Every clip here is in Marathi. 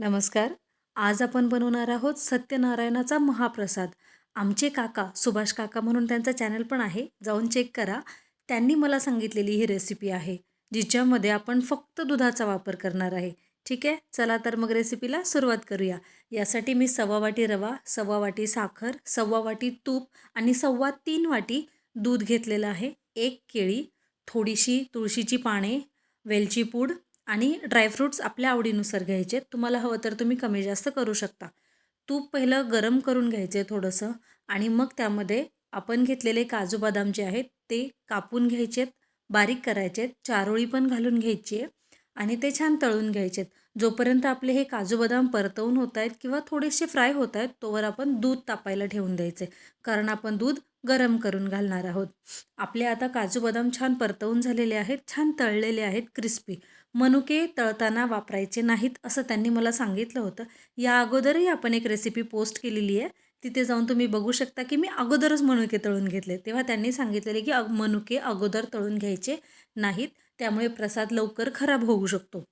नमस्कार. आज आपण बनवणार आहोत सत्यनारायणाचा महाप्रसाद. आमचे काका सुभाष काका म्हणून त्यांचा चॅनल पण आहे. जाऊन चेक करा. त्यांनी मला सांगितलेली ही रेसिपी आहे जिच्यामध्ये आपण फक्त दुधाचा वापर करणार आहे. ठीक आहे? चला तर मग रेसिपीला सुरुवात करूया. यासाठी मी सव्वा वाटी रवा सव्वा वाटी साखर सव्वा वाटी तूप आणि सव्वा तीन वाटी दूध घेतलेलं आहे. एक केळी थोडीशी तुळशीची पाने वेलची पूड आणि ड्रायफ्रूट्स आपल्या आवडीनुसार घ्यायचे. तुम्हाला हवं तर तुम्ही कमी जास्त करू शकता. तूप पहिलं गरम करून घ्यायचे थोडंसं आणि मग त्यामध्ये आपण घेतलेले काजू बदाम जे आहेत ते कापून घ्यायचेत बारीक करायचेत चारोळी पण घालून घ्यायची आहे आणि ते छान तळून घ्यायचेत जोपर्यंत आपले हे काजू बदाम परतवून होत आहेत किंवा थोडेसे फ्राय होत आहेत तोवर आपण दूध तापायला ठेवून द्यायचे. कारण आपण दूध गरम करून घालणार आहोत. आपले आता काजू बदाम छान परतवून झालेले आहेत छान तळलेले आहेत क्रिस्पी मनुके तळताना वापरायचे नाहीत असं त्यांनी मला सांगितलं होतं. या अगोदरही आपण एक रेसिपी पोस्ट केलेली आहे. तिथे जाऊन तुम्ही बघू शकता की मी अगोदरच मनुके तळून घेतले. तेव्हा त्यांनी सांगितलेले की अग मनुके अगोदर तळून घ्यायचे नाहीत त्यामुळे प्रसाद लवकर खराब होऊ शकतो.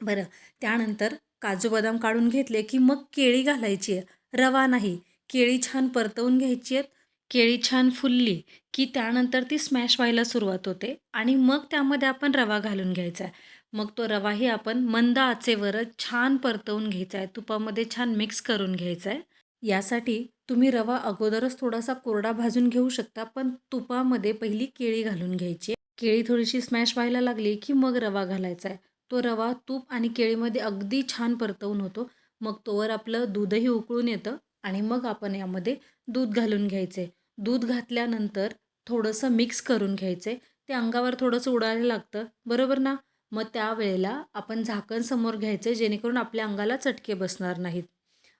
बरं त्यानंतर काजू बदाम काढून घेतले की मग केळी घालायची आहे. रवा नाही केळी छान परतवून घ्यायची आहेत. केळी छान फुलली की त्यानंतर ती स्मॅश व्हायला सुरुवात होते आणि मग त्यामध्ये आपण रवा घालून घ्यायचा आहे. मग तो रवाही आपण मंद आचेवर छान परतवून घ्यायचा आहे. तुपामध्ये छान मिक्स करून घ्यायचा आहे. यासाठी तुम्ही रवा अगोदरच थोडासा कोरडा भाजून घेऊ शकता पण तुपामध्ये पहिली केळी घालून घ्यायची केळी थोडीशी स्मॅश व्हायला लागली की मग रवा घालायचा आहे. तो रवा तूप आणि केळीमध्ये अगदी छान परतवून होतो. मग तोवर आपलं दूधही उकळून येतं आणि मग आपण यामध्ये दूध घालून घ्यायचे. दूध घातल्यानंतर थोडंसं मिक्स करून घ्यायचे. ते अंगावर थोडंसं उडायला लागतं. बरोबर ना? मग त्यावेळेला आपण झाकण समोर घ्यायचं जेणेकरून आपल्या अंगाला चटके बसणार नाहीत.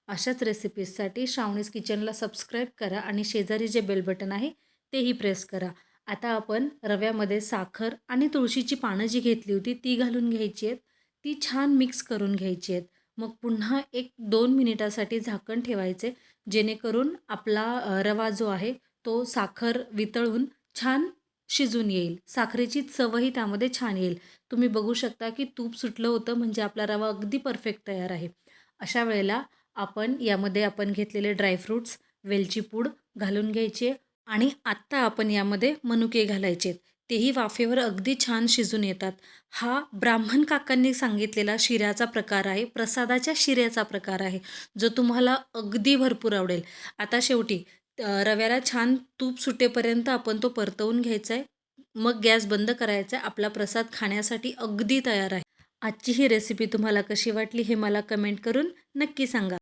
अशाच रेसिपीजसाठी श्रावणीज किचनला सबस्क्राईब करा आणि शेजारी जे बेल बटन आहे तेही प्रेस करा. आता आपण रव्यामध्ये साखर आणि तुळशीची पानं जी घेतली होती ती घालून घ्यायची आहेत. ती छान मिक्स करून घ्यायची आहेत. मग पुन्हा एक दोन मिनिटासाठी झाकण ठेवायचे जेणेकरून आपला रवा जो आहे तो साखर वितळून छान शिजून येईल. साखरेची चवही त्यामध्ये छान येईल. तुम्ही बघू शकता की तूप सुटलं होतं म्हणजे आपला रवा अगदी परफेक्ट तयार आहे. अशा वेळेला आपण यामध्ये आपण घेतलेले ड्रायफ्रूट्स वेलची पूड घालून घ्यायचे आणि आत्ता आपण यामध्ये मनुके घालायचे तेही वाफेवर अगदी छान शिजून येतात. हा ब्राह्मण काकांनी सांगितलेला शिऱ्याचा प्रकार आहे प्रसादाच्या शिऱ्याचा प्रकार आहे जो तुम्हाला अगदी भरपूर आवडेल. आता शेवटी रव्याला छान तूप सुटेपर्यंत आपण तो परतवून घ्यायचा आहे मग गॅस बंद करायचा आहे आपला प्रसाद खाण्यासाठी अगदी तयार आहे. आजची ही रेसिपी तुम्हाला कशी वाटली हे मला कमेंट करून नक्की सांगा.